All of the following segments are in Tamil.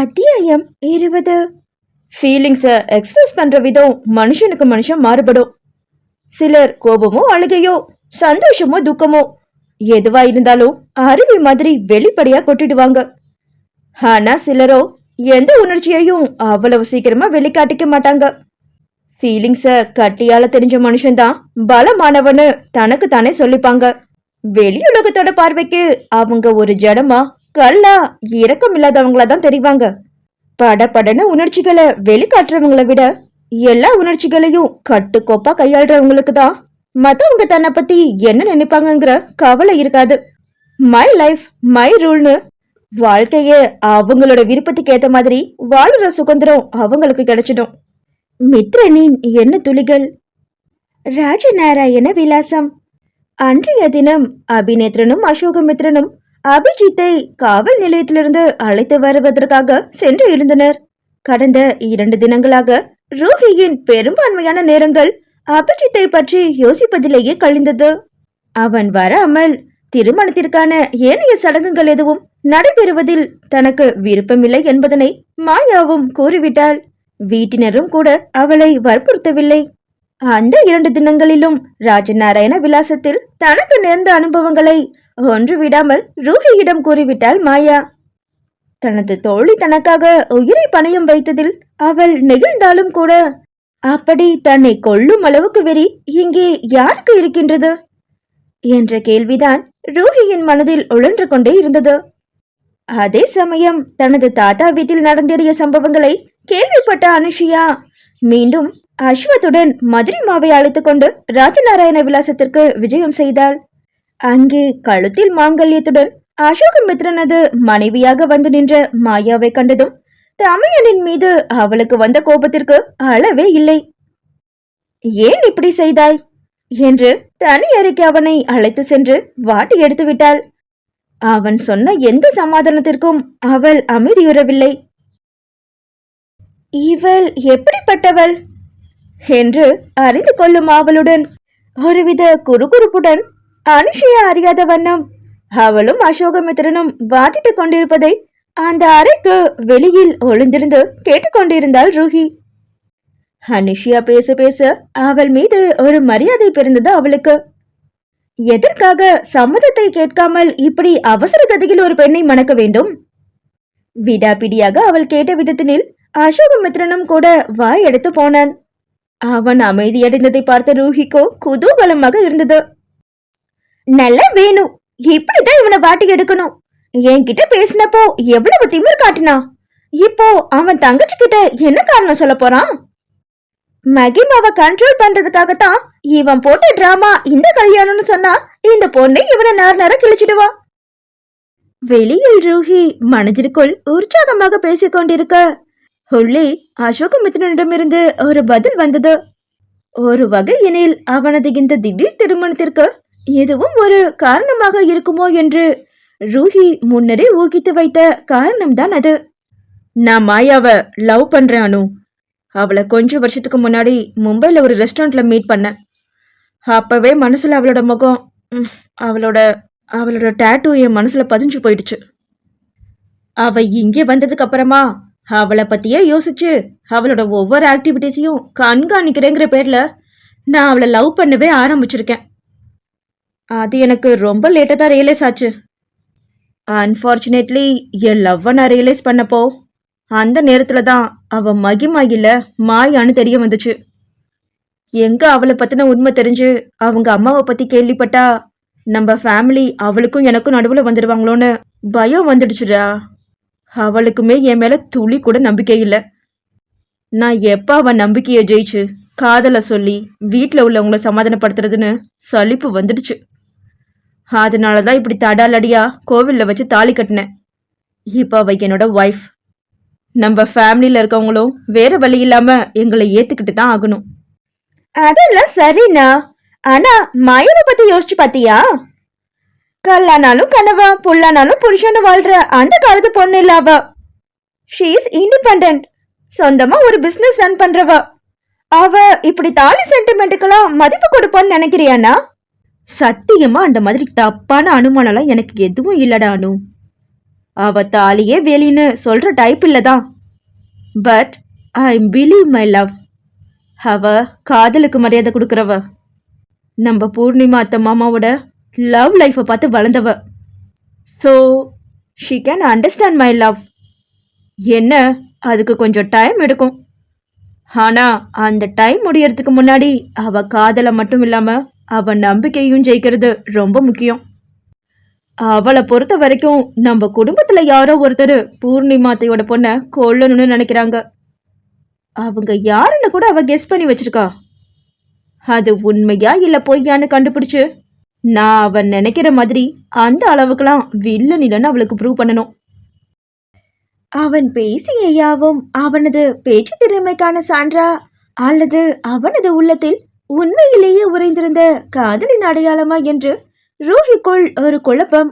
அத்தியாயம் இருபது. ஃபீலிங்ஸை எக்ஸ்பிரஸ் பண்ற விதம் மனுஷனுக்கு மனுஷன் மாறுபடும். சிலர் கோபமோ அழுகையோ சந்தோஷமோ துக்கமோ எதுவா இருந்தாலும் அருவி மாதிரி வெளிப்படையா கொட்டிடுவாங்க. ஆனா சிலரோ எந்த உணர்ச்சியையும் அவ்வளவு சீக்கிரமா வெளிக்காட்டிக்க மாட்டாங்க. ஃபீலிங்ஸை கட்டியால தெரிஞ்ச மனுஷன்தான் பலமானவன்னு தனக்கு தானே சொல்லிப்பாங்க வெளியுலகத்தோட பார்வைக்கு அவங்க ஒரு ஜடமா கல்லா இரக்கம் இல்லாதவங்களா தான் தெரிவாங்க. படபடன உணர்ச்சிகளை வெளிக்காட்டுறவங்களை விட எல்லா உணர்ச்சிகளையும் கட்டுக்கோப்பா கையாளுறவங்களுக்கு தான். மத்தவங்க தன்னை பத்தி என்ன நினைப்பாங்கங்கிற கவலை இருக்காது. மை லைஃப் மை ரூல்னு வாழ்க்கைய அவங்களோட விருப்பத்துக்கு ஏத்த மாதிரி வாழுற சுதந்திரம் அவங்களுக்கு கிடைச்சிடும். மித்ரனின் என்ன துளிகள் ராஜநாராயண விலாசம் அன்றைய தினம் அபிநேத்ரனும் அசோகமித்ரனும் அபிஜித்தை காவல் நிலையத்திலிருந்து அழைத்து வருவதற்காக சென்று இருந்தனர் கடந்த இரண்டு தினங்களாக ரோஹியின் பெரும்பான்மையான நேரங்கள் அபிஜித்தை பற்றி யோசிப்பதிலேயே கழிந்தது. அவன் வராமல் திருமணத்திற்கான ஏனைய சடங்குகள் எதுவும் நடைபெறுவதில் தனக்கு விருப்பமில்லை என்பதனை மாயாவும் கூறிவிட்டாள். வீட்டினரும் கூட அவளை வற்புறுத்தவில்லை. அந்த இரண்டு தினங்களிலும் ராஜநாராயண விலாசத்தில் தனக்கு நேர்ந்த அனுபவங்களை ஒன்று விடாமல் ரூஹியிடம் கூறிவிட்டாள் மாயா. தனது தோழி தனக்காக உயிரை பணயம் வைத்ததில் அவள் நெகிழ்ந்தாலும் கூட அப்படி தன்னை கொள்ளும் அளவுக்கு வெறி இங்கே யாருக்கு இருக்கின்றது? என்ற கேள்விதான் ரூஹியின் மனதில் உழன்று கொண்டே இருந்தது. அதே சமயம் தனது தாத்தா வீட்டில் நடந்தேறிய சம்பவங்களை கேள்விப்பட்ட அனுஷியா மீண்டும் அஸ்வத்துடன் மதுரை மாவை அழைத்துக் கொண்டு ராஜநாராயண விலாசத்திற்கு விஜயம் செய்தாள். அங்கே கழுத்தில் மாங்கல்யத்துடன் அசோகமித்ரனது மனைவியாக வந்து நின்ற மாயாவை கண்டதும் தமையனின் மீது அவளுக்கு வந்த கோபத்திற்கு அளவே இல்லை. ஏன் இப்படி செய்தாய்? என்று தனி அறைக்கு அவனை அழைத்து சென்று வாட்டி எடுத்து விட்டாள். அவன் சொன்ன எந்த சமாதானத்திற்கும் அவள் அமைதியுறவில்லை. இவள் எப்படிப்பட்டவள்? என்று அறிந்து கொள்ளும் அவளுடன் ஒருவித குறுகுறுப்புடன் அனுஷைய அறியாத வண்ணம். அவளும் அசோகமித்திரனும் வாதிட்டுக் கொண்டிருப்பதை அந்த அறைக்கு வெளியில் ஒளிந்திருந்து கேட்டுக்கொண்டிருந்தாள் ரூஹி. அனுஷியா பேச பேச அவள் மீது ஒரு மரியாதை பிறந்தது அவளுக்கு. எதற்காக சம்மதத்தை கேட்காமல் இப்படி அவசர கதியில் ஒரு பெண்ணை மணக்க வேண்டும்? விடாபிடியாக அவள் கேட்ட விதத்தினில் அசோகமித்ரனும் கூட வாய் எடுத்து போனான். அவன் அமைதியடைந்ததை பார்த்த ரூஹிக்கோ குதூகலமாக இருந்தது. நல்லா வேணும். இப்படிதான் இவனை வாட்டி எடுக்கணும். என்கிட்ட பேசினப்போ எவ்வளவு திமிர் காட்டினா. இப்போ அவன் தங்கச்சி கிட்ட என்ன காரணம் சொல்ல போறான்? மகிமாவை கண்ட்ரோல் பண்றதுக்காகத்தான் இவன் போட்ட டிராமா இந்த கல்யாணம்னு சொன்னா இந்த பொண்ணை இவனை நேர நேரம் கிழிச்சிடுவா. வெளியில் ரூஹி மனதிற்குள் உற்சாகமாக பேசிக் கொண்டிருக்க. உள்ளே அசோகமித்ரனிடமிருந்து ஒரு பதில் வந்தது. ஒரு வகையினில் அவனது இந்த திடீர் திருமணத்திற்கு எதுவும் ஒரு காரணமாக இருக்குமோ என்று ரூஹி முன்னரே ஊகித்து வைத்த காரணம்தான் அது. நான் மாயாவை லவ் பண்றேன் அனு. அவளை கொஞ்சம் வருஷத்துக்கு முன்னாடி மும்பையில் ஒரு ரெஸ்டாரண்ட்ல மீட் பண்ணேன். அப்பவே மனசுல அவளோட முகம் ம், அவளோட அவளோட டேட்டூ என் மனசுல பதிஞ்சு போயிடுச்சு. அவ இங்கே வந்ததுக்கு அப்புறமா அவளை பத்தியே யோசிச்சு அவளோட ஒவ்வொரு ஆக்டிவிட்டீஸையும் கண்காணிக்கிறேங்கிற பேர்ல நான் அவளை லவ் பண்ணவே ஆரம்பிச்சிருக்கேன். அது எனக்கு ரொம்ப லேட்டாக தான் ரியலைஸ் ஆச்சு. அன்ஃபார்ச்சுனேட்லி என் லவ்வை நான் ரியலைஸ் பண்ணப்போ அந்த நேரத்தில் தான் அவள் மகிமா இல்லை மாயான்னு தெரிய வந்துச்சு. எங்கே அவளை பற்றின உண்மை தெரிஞ்சு அவங்க அம்மாவை பற்றி கேள்விப்பட்டா நம்ம ஃபேமிலி அவளுக்கும் எனக்கும் நடுவில் வந்துடுவாங்களோன்னு பயம் வந்துடுச்சுடா. அவளுக்குமே என் மேலே துளி கூட நம்பிக்கை இல்லை. நான் எப்போ அவன் நம்பிக்கையை ஜெயிச்சு காதலை சொல்லி வீட்டில் உள்ளவங்கள சமாதானப்படுத்துறதுன்னு சலிப்பு வந்துடுச்சு. அதனால தான் இப்படி தடாலடியா கோவிலில் வச்சு தாலி கட்டினேன். இப்போ அவ என்னோட ஒய்ஃப் நம்ம ஃபேமிலியில் இருக்கவங்களும் வேற வழி இல்லாம எங்களை ஏத்துக்கிட்டு தான் ஆகணும். அதெல்லாம் சரிண்ணா. ஆனா மயனை பத்தி யோசிச்சு பாத்தியா? கல்லானாலும் கனவா புல்லானாலும் புருஷன்னு வாழ்ற அந்த காலத்து பொண்ணு இல்ல அவ. ஷீ இஸ் இண்டிபெண்ட் சொந்தமா ஒரு பிசினஸ் ரன் பண்றவ. அவ இப்படி தாலி சென்டிமெண்ட்டுக்கெல்லாம் மதிப்பு கொடுப்பான்னு நினைக்கிறியாண்ணா? சத்தியமா அந்த மாதிரி தப்பான அனுமானம்லாம் எனக்கு எதுவும் இல்லடா அனு. அவ தாலியே வேலின்னு சொல்ற டைப் இல்லதான் but I believe my love அவ காதலுக்கு மரியாதை கொடுக்குறவ. நம்ம பூர்ணிமா அத்தை மாமாவோட லவ் லைஃப்பை பார்த்து வளர்ந்தவ. So she can understand my love என்ன? அதுக்கு கொஞ்சம் டைம் எடுக்கும். ஆனால் அந்த டைம் முடியறதுக்கு முன்னாடி அவ காதலை மட்டும் இல்லாமல் அவன் நம்பிக்கையும் ஜெயிக்கிறது ரொம்ப முக்கியம். அவளை பொறுத்த வரைக்கும் நம்ம குடும்பத்துல யாரோ ஒருத்தர் பூர்ணிமாத்தையோட பொண்ணை கொல்லணும்னு நினைக்கிறாங்க. அவங்க யாருன்னு கூட அவ கெஸ் பண்ணி வச்சிருக்கா. அது உண்மையா இல்ல பொய்யான்னு கண்டுபிடிச்சு நான் அவன் நினைக்கிற மாதிரி அந்த அளவுக்குலாம் வில்லன் இல்லைன்னு அவளுக்கு ப்ரூவ் பண்ணணும். அவன் பேசிய யாவும் அவனது பேச்சு திறமைக்கான சான்றா அல்லது அவனது உள்ளத்தில் உண்மையிலேயே உறைந்திருந்த காதலின் அடையாளமா என்று ரூஹிக்குள் ஒரு குழப்பம்.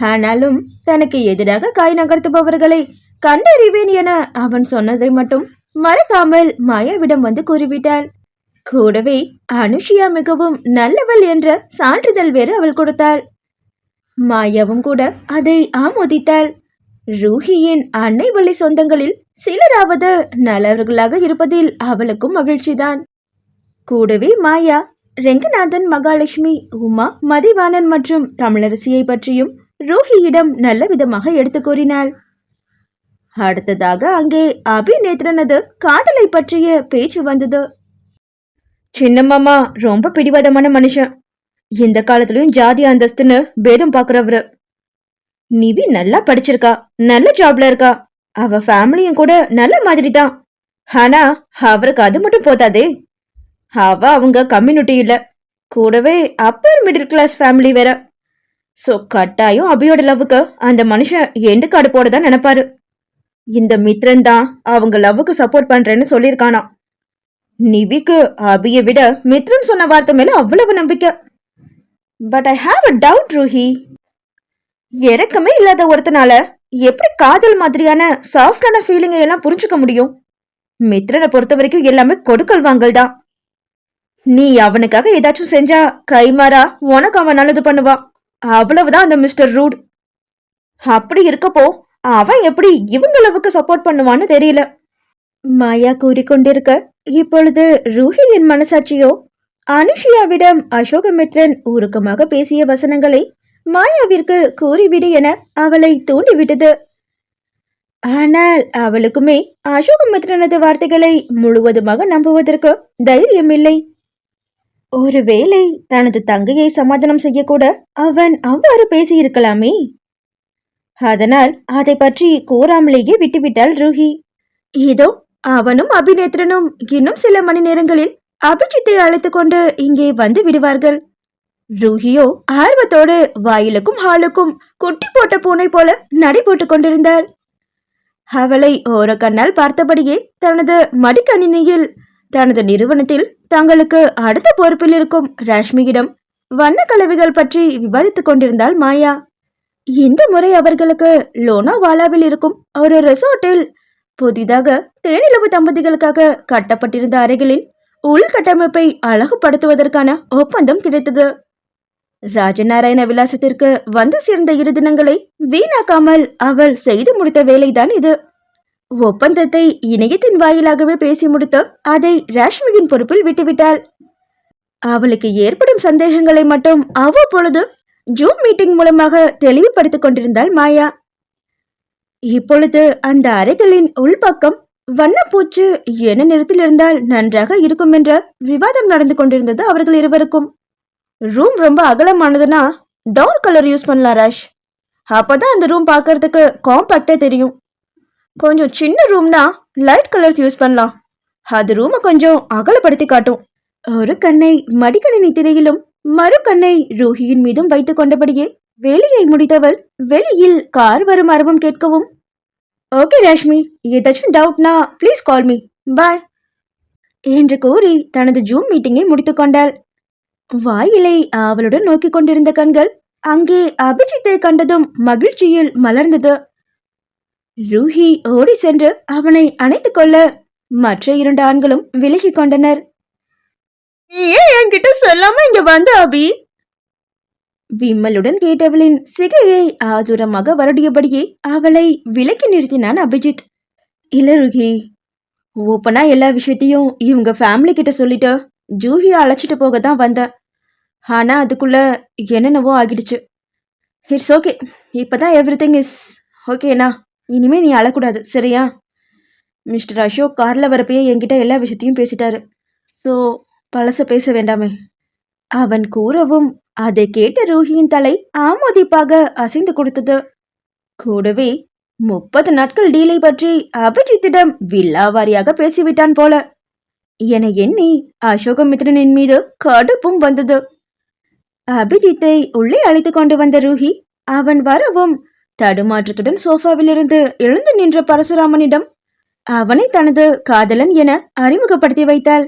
ஆனாலும் தனக்கு எதிராக காய் நகர்த்துபவர்களை கண்டறிவேன் என அவன் சொன்னதை மட்டும் மறக்காமல் மாயாவிடம் வந்து கூறிவிட்டாள் கூடவே அனுஷியா மிகவும் நல்லவள் என்ற சான்றிதழ் வேறு அவள் கொடுத்தாள். மாயாவும் கூட அதை ஆமோதித்தாள். ரூஹியின் அன்னை வழி சொந்தங்களில் சிலராவது நல்லவர்களாக இருப்பதில் அவளுக்கும் மகிழ்ச்சிதான். கூடவே மாயா ரெங்கநாதன் மகாலட்சுமி உமா மதிவாணன் மற்றும் தமிழரசியை பற்றியும் ரூஹியிடம் நல்ல விதமாக எடுத்து கூறினாள். அடுத்ததாக அங்கே அபிநேத்ரனது காதலை பற்றிய பேச்சு வந்தது. சின்னம்மாமா ரொம்ப பிடிவாதமான மனுஷன். இந்த காலத்துலயும் ஜாதி அந்தஸ்துன்னு பேதம் பாக்குறவரு. நிவி நல்லா படிச்சிருக்கா நல்ல ஜாப்ல இருக்கா. அவ ஃபேமிலியும் கூட நல்ல மாதிரி தான் ஆனா அவருக்கு அது மட்டும் போதாதே. அவ அவங்க கம்யூனிட்டி இல்ல கூடவே அப்பர் மிடில் கிளாஸ் ஃபேமிலி வேற. ஸோ கட்டாயம் அபியோட லவ்வுக்கு அந்த மனுஷன் எண்டு காடு போட தான் நினைப்பாரு. இந்த மித்ரன் தான் அவங்க லவ்வுக்கு சப்போர்ட் பண்றேன்னு சொல்லியிருக்கானா. நிவிக்கு அபியை விட மித்ரன் சொன்ன வார்த்தை மேல அவ்வளவு நம்பிக்கை. But I have a doubt Ruhi. இறக்கமே இல்லாத ஒருத்தனால எப்படி காதல் மாதிரியான சாஃப்டான ஃபீலிங்கை எல்லாம் புரிஞ்சுக்க முடியும்? மித்ரனை பொறுத்த வரைக்கும் எல்லாமே கொடுக்கல் வாங்கல் தான். நீ அவனுக்காக ஏதாச்சும் செஞ்சா கைமாறா? உனக்கு அவன் நல்லது பண்ணுவான் அவ்வளவுதான் அந்த மிஸ்டர் ரூட். அப்படி இருக்கப்போ அவன் எப்படி இவங்களவுக்கு சப்போர்ட் பண்ணுவான்னு தெரியல. மாயா கூறிக்கொண்டிருக்க இப்பொழுது ரூஹிலின் மனசாட்சியோ அனுஷியாவிடம் அசோகமித்ரன் உருக்கமாக பேசிய வசனங்களை மாயாவிற்கு கூறிவிடு என அவளை தூண்டிவிட்டது. ஆனால் அவளுக்குமே அசோகமித்ரனது வார்த்தைகளை முழுவதுமாக நம்புவதற்கு தைரியம் இல்லை ஒருவேளை தனது தங்கையை சமாதானம் செய்யக்கூட அவன் அவ்வாறு பேசியிருக்கலாமே? அதனால் அதை பற்றி கூறாமலேயே விட்டுவிட்டாள் ரூஹி. இதோ அவனும் அபிநேத்ரனும் இன்னும் சில மணி நேரங்களில் அபிஜித்தை அழைத்து கொண்டு இங்கே வந்து விடுவார்கள். ரூஹியோ ஆர்வத்தோடு வாயிலுக்கும் ஹாலுக்கும் குட்டி போட்ட பூனை போல நடை போட்டுக் கொண்டிருந்தாள். அவளை ஓர கண்ணால் பார்த்தபடியே தனது மடிக்கணினியில் தனது நிறுவனத்தில் தங்களுக்கு அடுத்த பொறுப்பில் இருக்கும் ராஷ்மியிடம் வண்ண கலவைகள் பற்றி விவாதித்துக் கொண்டிருந்தாள் மாயா. இந்த முறை அவர்களுக்கு லோனாவாலாவில் இருக்கும் ஒரு ரெசார்ட்டில் புதிதாக தேனிலவு தம்பதிகளுக்காக கட்டப்பட்டிருந்த அறைகளின் உள்கட்டமைப்பை அழகுபடுத்துவதற்கான ஒப்பந்தம் கிடைத்தது. ராஜநாராயண விலாசத்திற்கு வந்து சேர்ந்த இரு தினங்களை வீணாக்காமல் அவள் செய்து முடித்த வேலைதான் இது. ஒப்பந்தத்தை இணையத்தின் வாயிலாகவே பேசி முடித்து அதை ராஷ்மியின் பொறுப்பில் விட்டுவிட்டாள். அவளுக்கு ஏற்படும் சந்தேகங்களை மட்டும் அவ்வப்பொழுது ஜூம் மீட்டிங் மூலமாக தெளிவுபடுத்திக் கொண்டிருந்தாள் மாயா. இப்பொழுது அந்த அறைகளின் உள்பக்கம் வண்ணப்பூச்சு என்ன நிறத்தில் இருந்தால் நன்றாக இருக்கும் என்ற விவாதம் நடந்து கொண்டிருந்தது அவர்கள் இருவருக்கும். ரூம் ரொம்ப அகலமானதுன்னா டவுன் கலர் யூஸ் பண்ணலாம் ராஷ். அப்பதான் அந்த ரூம் பார்க்கறதுக்கு காம்பாக்டா தெரியும். கொஞ்சம் சின்ன ரூம்னா லைட் கலர்ஸ் யூஸ் பண்ணலாம். அது ரூமை கொஞ்சம் அகலப்படுத்தி காட்டும். ஒரு கண்ணை மடிக்கணினி திரையிலும் மறு கண்ணை ரூஹியின் மீதும் வைத்துக் கொண்டபடியே வெளியை முடித்தவள் வெளியில் கார் வரும் அரவம் கேட்கவும் ஓகே ரஷ்மி ஏதாச்சும் டவுட்னா ப்ளீஸ் கால் மீ பாய் என்று கூறி தனது ஜூம் மீட்டிங்கை முடித்து கொண்டாள். வாயிலை அவளுடன் நோக்கி கொண்டிருந்த கண்கள் அங்கே அபிஜித்தை கண்டதும் மகிழ்ச்சியில் மலர்ந்தது. ரூஹி ஓடி சென்று அவனை அணைத்துக் கொள்ள மற்ற இரண்டு ஆண்களும் விலகிக் கொண்டனர். ஏன் என்கிட்ட சொல்லாம இங்க வந்த அபி? விம்மலுடன் கேட்டவளின் சிகையை ஆதுரமாக வருடியபடியே அவளை விலக்கி நிறுத்தினான் அபிஜித். இல்ல ருகி ஓப்பனா எல்லா விஷயத்தையும் இவங்க ஃபேமிலி கிட்ட சொல்லிட்டு ஜூஹியை அழைச்சிட்டு போக தான் வந்தேன் ஆனா அதுக்குள்ள என்னென்னவோ ஆகிடுச்சு. இட்ஸ் ஓகே இப்பதான் எவ்ரி திங் இஸ் ஓகேண்ணா இனிமே நீ அழக்கூடாது சரியா? மிஸ்டர் அசோக் காரில் வரப்பயே என்கிட்ட எல்லா விஷயத்தையும் பேசிட்டாரு. ஸோ பழச பேச வேண்டாமே. அவன் கூறவும் அதை கேட்ட ரூஹியின் தலை ஆமோதிப்பாக அசைந்து கொடுத்தது. கூடவே முப்பது நாட்கள் டீலை பற்றி அபிஜித்திடம் வில்லாவாரியாக பேசிவிட்டான் போல. என எண்ணி அசோகமித்ரனின் மீது கடுப்பும் வந்தது. அபிஜித்தை உள்ளே அழைத்து கொண்டு வந்த ரூஹி அவன் வரவும் தடுமாற்றத்துடன் சோஃபாவிலிருந்து எழுந்து நின்ற பரசுராமனிடம் அவனை தனது காதலன் என அறிமுகப்படுத்தி வைத்தாள்.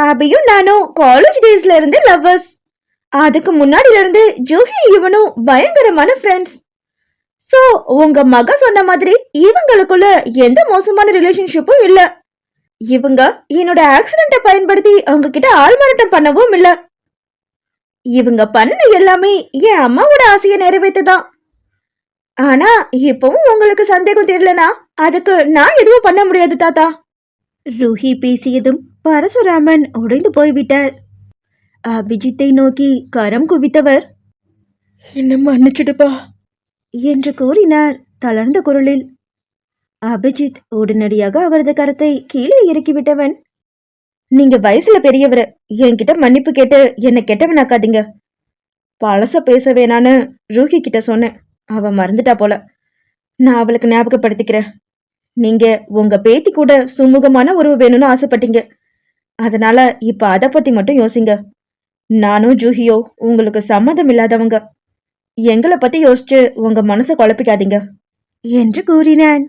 அபியும் நானும் காலேஜ் டேஸ்ல இருந்து லவ்வர்ஸ் அதுக்கு முன்னாடில இருந்து ஜூஹி இவனும் பயங்கரமான ஃப்ரெண்ட்ஸ் சோ உங்க மக சொன்ன மாதிரி இவங்களுக்குள்ள எந்த மோசமான ரிலேஷன்ஷிப்பும் இல்ல. இவங்க என்னோட ஆக்சிடென்ட்டை பயன்படுத்தி அவங்க கிட்ட ஆள்மாறாட்டம் பண்ணவும் இல்ல. இவங்க பண்ணின எல்லாமே என் அம்மாவோட ஆசையை நிறைவேத்துதான். ஆனா இப்பவும் உங்களுக்கு சந்தேகம் தெரியலனா? அதுக்கு நான் எதுவும் பண்ண முடியாது தாத்தா. ரூஹி பேசியதும் பரசுராமன் உடைந்து போய்விட்டார். அபிஜித்தை நோக்கி கரம் குவித்தவர் என்ன மன்னிச்சிடுப்பா. என்று கூறினார் தளர்ந்த குரலில். அபிஜித் உடனடியாக அவரது கரத்தை கீழே இறக்கிவிட்டவன் நீங்க வயசுல பெரியவர் என்கிட்ட மன்னிப்பு கேட்டு என்ன கெட்டவனாக்காதீங்க. பழச பேச வேணான்னு ரூஹி கிட்ட சொன்னேன். அவ மறந்துட்டா போல. நான் அவளுக்கு ஞாபகப்படுத்திக்கிறேன். நீங்க உங்க பேத்தி கூட சுமூகமான உறவு வேணும்னு ஆசைப்பட்டீங்க. அதனால இப்ப அதை பத்தி மட்டும் யோசிங்க. நானும் ஜூஹியோ உங்களுக்கு சம்மதம் இல்லாதவங்க. எங்களை பத்தி யோசிச்சு உங்க மனசை குழப்பிக்காதீங்க. என்று கூறினான்.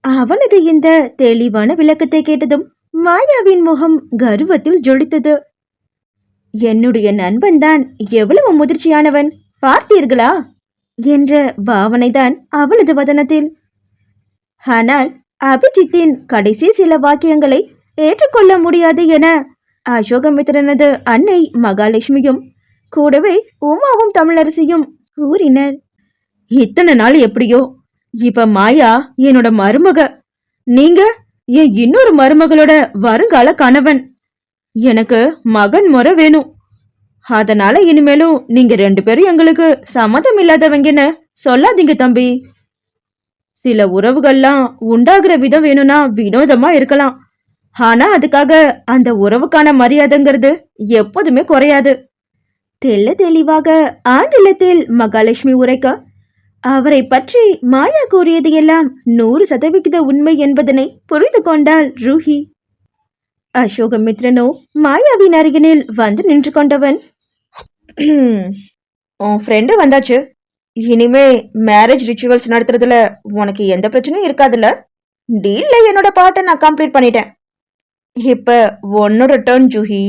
அவனது இந்த தெளிவான விளக்கத்தை கேட்டதும் மாயாவின் முகம் கர்வத்தில் ஜொலித்தது. என்னுடைய நண்பன் தான் எவ்வளவு முதிர்ச்சியானவன். பார்த்தீர்களா? என்ற பாவனைதான் அவளது வதனத்தில். ஆனால் அபிஜித்தின் கடைசி சில வாக்கியங்களை ஏற்றுக்கொள்ள முடியாது என அசோகமித்திரனது அன்னை மகாலட்சுமியும் கூடவே உமாவும் தமிழரசியும் கூறினர். இத்தனை நாள் எப்படியோ? இப்ப மாயா என்னோட மருமக. நீங்க என் இன்னொரு மருமகளோட வருங்கால கணவன். எனக்கு மகன் முறை வேணும். அதனால இனிமேலும் நீங்க ரெண்டு பேரும் எங்களுக்கு சம்மதம் இல்லாதவங்கன்னு சொல்லாதீங்க தம்பி. சில உறவுகள்லாம் உண்டாகிற விதம் வேணும்னா வினோதமா இருக்கலாம். ஆனா அதுக்காக அந்த உறவுக்கான மரியாதைங்கிறது எப்போதுமே குறையாது. தெல்ல தெளிவாக ஆங்கிலத்தில் மகாலட்சுமி உரைக்க அவரை பற்றி மாயா கூறியது எல்லாம் நூறு சதவிகித உண்மை என்பதனை புரிந்து கொண்டாள் ரூஹி. அசோகமித்ரனோ மாயாவின் அருகினில் வந்து நின்று கொண்டவன் உன் ஃப்ரெண்டு வந்தாச்சு. இனிமே மேரேஜ் ரிச்சுவல்ஸ் நடத்துறதுல உனக்கு எந்த பிரச்சனையும் இருக்காதுல்ல? டீல்ல என்னோட பாட்டை நான் கம்ப்ளீட் பண்ணிட்டேன். இப்ப உன்னோட டர்ன் ஜூஹி.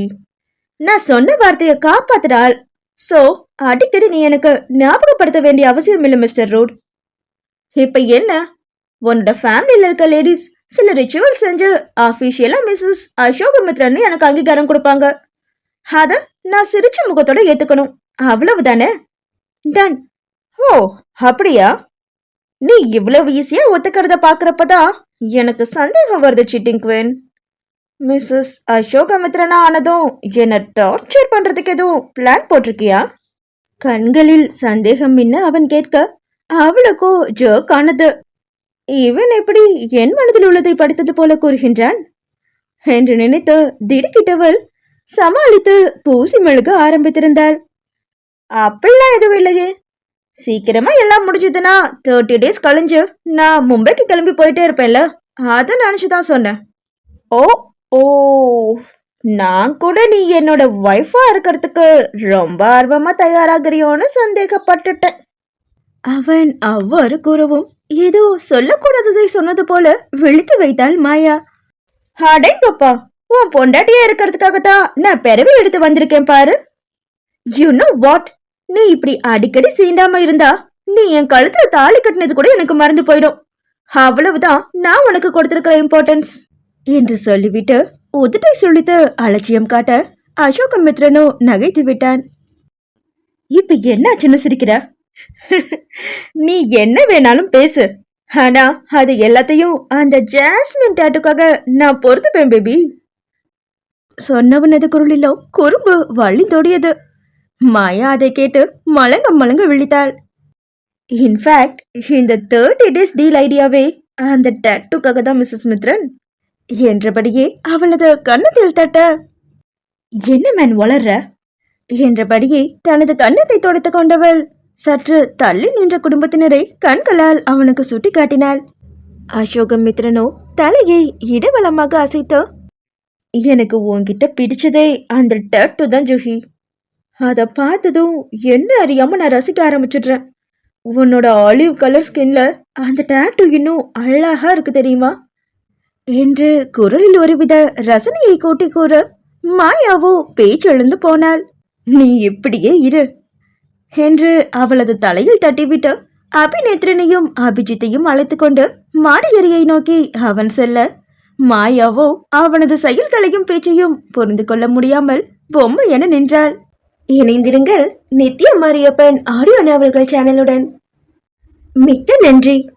நான் சொன்ன வார்த்தையை காப்பாத்துறாள் சோ அடிக்கடி நீ எனக்கு ஞாபகப்படுத்த வேண்டிய அவசியம் இல்லை மிஸ்டர் ரூட் இப்ப என்ன? உன்னோட ஃபேமிலியில இருக்க லேடிஸ் சில ரிச்சுவல் செஞ்சு அஃபிஷியலா மிஸ்ஸஸ் அசோகமித்ரன் எனக்கு அங்கீகாரம் கொடுப்பாங்க. அத நான் சிரிச்ச முகத்தோட ஏத்துக்கணும். அவ்வளவுதானே? டன். ஓ அப்படியா? நீ இவ்வளவு ஈஸியா ஒத்துக்கிறத பாக்குறப்பதான் எனக்கு சந்தேகம் வருது சிட்டிங் குவன். மிஸ்ஸஸ் அசோகமித்ரனா ஆனதும் என்ன டார்ச்சர் பண்றதுக்கு எதுவும் பிளான் போட்டிருக்கியா? கண்களில் சந்தேகம் என்ன அவன் கேட்க அவளுக்கோ ஜோக் ஆனது. இவன் எப்படி என் மனதில் உள்ளதை படித்தது போல கூறுகின்றான்? என்று நினைத்து திடுக்கிட்டவள் சமாளித்து பூசி மெழுக ஆரம்பித்திருந்தாள் அப்படிலாம் எதுவும் இல்லையே. சீக்கிரமா எல்லாம் முடிஞ்சதுன்னா தேர்ட்டி டேஸ் கழிஞ்சு நான் மும்பைக்கு கிளம்பி போயிட்டே இருப்பேன்ல. அதை நினச்சிதான் சொன்னேன். ஓ ஓ நான் கூட நீ என்னோட ஒய்ஃபா இருக்கிறதுக்கு ரொம்ப ஆர்வமா தயாராகிறியோன்னு சந்தேகப்பட்டுட்டேன். அவன் அவ்வாறு கூறவும் ஏதோ சொல்லக்கூடாததை சொன்னது போல விழித்து வைத்தாள் மாயா. அடேங்கப்பா உன் பொண்டாட்டியா இருக்கிறதுக்காகத்தான் நான் பிறவி எடுத்து வந்திருக்கேன் பாரு. யூ நோ வாட் நீ இப்படி அடிக்கடி சீண்டாம இருந்தா நீ என் கழுத்துல தாலி கட்டினது கூட எனக்கு மறந்து போயிடும். அவ்வளவுதான் நான் உனக்கு கொடுத்திருக்கிற இம்பார்ட்டன்ஸ் என்று சொல்லிவிட்டு உதட்டை சுழித்து அலட்சியம் காட்ட அசோக மித்ரனும் நகைத்து விட்டான். இப்ப என்னாச்சுன்னு சிரிக்கிற? நீ என்ன வேணாலும் பேசு. ஆனா அது எல்லாத்தையும் அந்த ஜாஸ்மின் டாட்டுக்காக நான் பொறுத்துப்பேன் பேபி சொன்னவனது குரலிலோ குறும்பு வழிந்தோடியது. தொடியது மாயா அதை கேட்டு மலங்க மலங்க விழித்தாள். இன்ஃபேக்ட் இந்த தேர்ட்டி டேஸ் டீல் ஐடியாவே அந்த டேட்டுக்காக தான் மிஸ்ஸஸ் மித்ரன் என்றபடியே அவளது கன்னத்தில் தட்ட. என்ன மேன் வளர்ற? என்றபடியே தனது கன்னத்தை தொடுத்து கொண்டவள். சற்று தள்ளி நின்ற குடும்பத்தினரை கண்களால் அவனுக்கு சுட்டி காட்டினாள் அசோகம் மித்ரனோ தலையை இடவளமாக அசைத்து எனக்கு உன்கிட்ட பிடிச்சதே அந்த டேட்டு தான் ஜூஹி. அதை பார்த்ததும் என்ன அறியாம நான் ரசிக்க ஆரம்பிச்சிடுறேன். உன்னோட ஆலிவ் கலர் ஸ்கின்ல அந்த டேட்டு இன்னும் அழகா இருக்கு தெரியுமா? என்று குரலில் ஒருவித ரசனையை கூட்டி கூற மாயாவோ பேச்செழுந்து போனாள். நீ இப்படியே இரு என்று அவளது தலையில் தட்டிவிட்டு அபிநேத்ரனையும் அபிஜித்தையும் அழைத்து கொண்டு மாடியறையை நோக்கி அவன் செல்ல மாயாவோ அவனது செயல்களையும் பேச்சையும் புரிந்து கொள்ள முடியாமல் பொம்மை என நின்றாள். இணைந்திருங்கள் நித்யா மாரியப்பன் ஆடியோ நாவல்கள் சேனலுடன். மிக்க நன்றி.